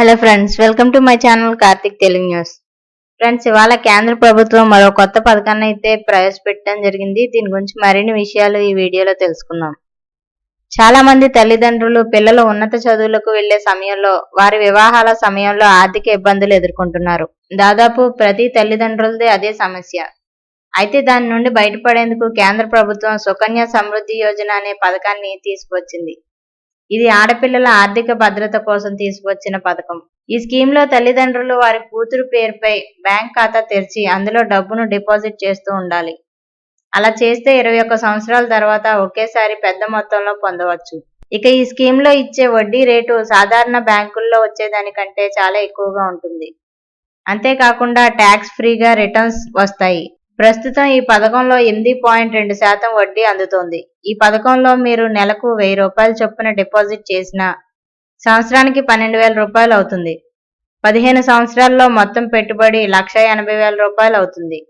Hello friends welcome to my channel Karthik Telugu news friends ఇవాళ కేంద్ర ప్రభుత్వం మరో కొత్త పథకాన్ని అయితే ప్రవేశపెట్టడం జరిగింది. దీని గురించి మరిన్ని విషయాలు ఈ వీడియోలో తెలుసుకుందాం. చాలా మంది తల్లిదండ్రులు పిల్లలు ఉన్నత చదువులకు వెళ్ళే సమయంలో వారి వివాహాల సమయంలో ఆర్థిక ఇబ్బందులు ఎదుర్కొంటున్నారు. దాదాపు ప్రతి తల్లిదండ్రులదే అదే సమస్య. అయితే దాని నుండి బయటపడేందుకు కేంద్ర ప్రభుత్వం సుకన్య సమృద్ధి యోజన అనే పథకాన్ని తీసుకువచ్చింది. ఇది ఆడపిల్లల ఆర్థిక భద్రత కోసం తీసుకొచ్చిన పథకం. ఈ స్కీమ్లో తల్లిదండ్రులు వారి కూతురు పేరుపై బ్యాంక్ ఖాతా తెరిచి అందులో డబ్బును డిపాజిట్ చేస్తూ ఉండాలి. అలా చేస్తే ఇరవై ఒక్క సంవత్సరాల తర్వాత ఒకేసారి పెద్ద మొత్తంలో పొందవచ్చు. ఇక ఈ స్కీమ్లో ఇచ్చే వడ్డీ రేటు సాధారణ బ్యాంకుల్లో వచ్చేదానికంటే చాలా ఎక్కువగా ఉంటుంది. అంతేకాకుండా ట్యాక్స్ ఫ్రీగా రిటర్న్స్ వస్తాయి. ప్రస్తుతం ఈ పథకంలో ఎనిమిది పాయింట్ రెండు శాతం వడ్డీ అందుతోంది. ఈ పథకంలో మీరు నెలకు వెయ్యి రూపాయల చొప్పున డిపాజిట్ చేసిన సంవత్సరానికి పన్నెండు వేల రూపాయలు అవుతుంది. పదిహేను సంవత్సరాల్లో మొత్తం పెట్టుబడి లక్ష ఎనభై వేల రూపాయలు అవుతుంది.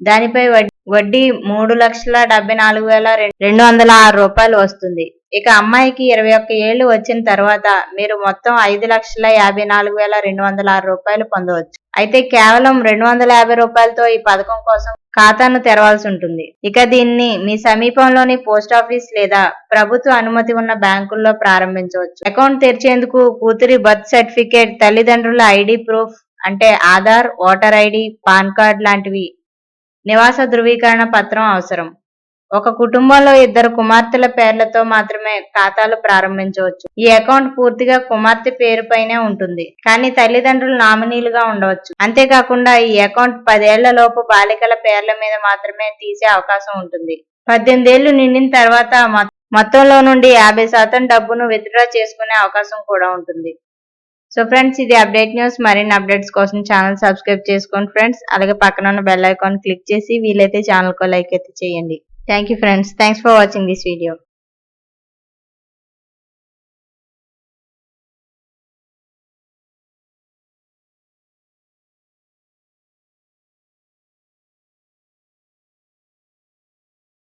దానిపై వడ్- వడ్డీ మూడు లక్షల డెబ్బై నాలుగు వేల రెండు వందల ఆరు రూపాయలు వస్తుంది. ఇక అమ్మాయికి ఇరవై ఒక్క ఏళ్ళు వచ్చిన తర్వాత మీరు మొత్తం ఐదు లక్షల యాభై నాలుగు వేల రెండు వందల ఆరు రూపాయలు పొందవచ్చు. అయితే కేవలం రెండు వందల యాభై రూపాయలతో ఈ పథకం కోసం ఖాతాను తెరవాల్సి ఉంటుంది. ఇక దీన్ని మీ సమీపంలోని పోస్ట్ ఆఫీస్ లేదా ప్రభుత్వ అనుమతి ఉన్న బ్యాంకుల్లో ప్రారంభించవచ్చు. అకౌంట్ తెరిచేందుకు కూతురి బర్త్ సర్టిఫికేట్ తల్లిదండ్రుల ఐడి ప్రూఫ్ అంటే Aadhaar voter ID PAN card లాంటివి నివాస ధృవీకరణ పత్రం అవసరం. ఒక కుటుంబంలో ఇద్దరు కుమార్తెల పేర్లతో మాత్రమే ఖాతాలు ప్రారంభించవచ్చు. ఈ అకౌంట్ పూర్తిగా కుమార్తె పేరుపైనే ఉంటుంది కానీ తల్లిదండ్రులు నామినీలుగా ఉండవచ్చు. అంతేకాకుండా ఈ అకౌంట్ పదేళ్ళలోపు బాలికల పేర్ల మీద మాత్రమే తీసే అవకాశం ఉంటుంది. పద్దెనిమిది ఏళ్ళు నిండిన తర్వాత మొత్తంలో నుండి యాభై శాతం డబ్బును విత్డ్రా చేసుకునే అవకాశం కూడా ఉంటుంది. సో ఫ్రెండ్స్ ఇది అప్డేట్ న్యూస్. మరిన్ని అప్డేట్స్ కోసం ఛానల్ సబ్స్క్రైబ్ చేసుకోండి ఫ్రెండ్స్. అలాగే పక్కన ఉన్న బెల్ ఐకాన్ క్లిక్ చేసి వీలైతే ఛానల్కు లైక్ అయితే చేయండి. Thank you friends. Thanks for watching this video.